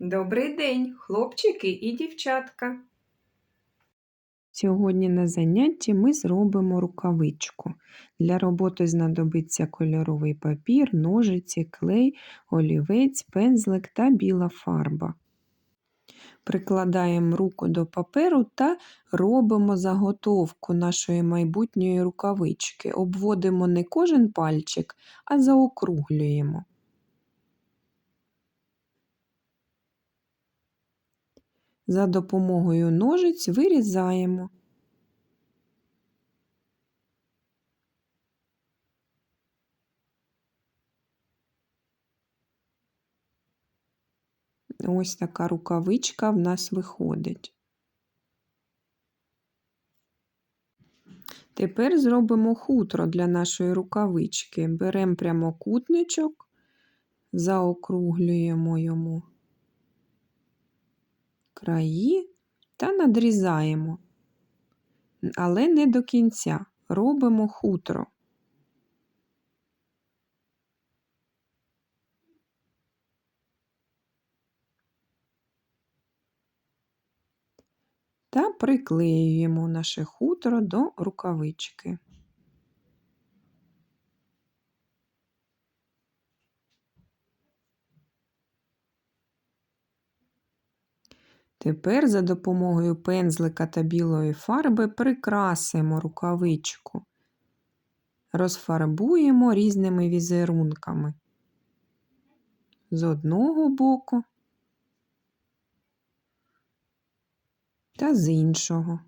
Добрий день, хлопчики і дівчатка. Сьогодні на занятті ми зробимо рукавичку. Для роботи знадобиться кольоровий папір, ножиці, клей, олівець, пензлик та біла фарба. Прикладаємо руку до паперу та робимо заготовку нашої майбутньої рукавички. Обводимо не кожен пальчик, а заокруглюємо. За допомогою ножиць вирізаємо. Ось така рукавичка в нас виходить. Тепер зробимо хутро для нашої рукавички. Беремо прямокутничок, заокруглюємо йому краї та надрізаємо, але не до кінця. Робимо хутро. Та приклеюємо наше хутро до рукавички. Тепер за допомогою пензлика та білої фарби прикрасимо рукавичку, розфарбуємо різними візерунками з одного боку та з іншого.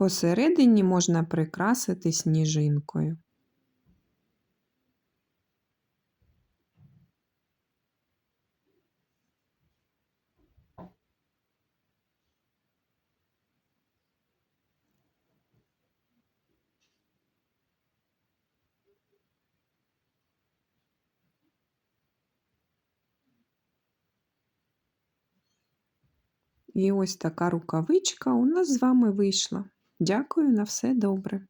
Посередині можна прикрасити сніжинкою. І ось така рукавичка у нас з вами вийшла. Дякую на все добре.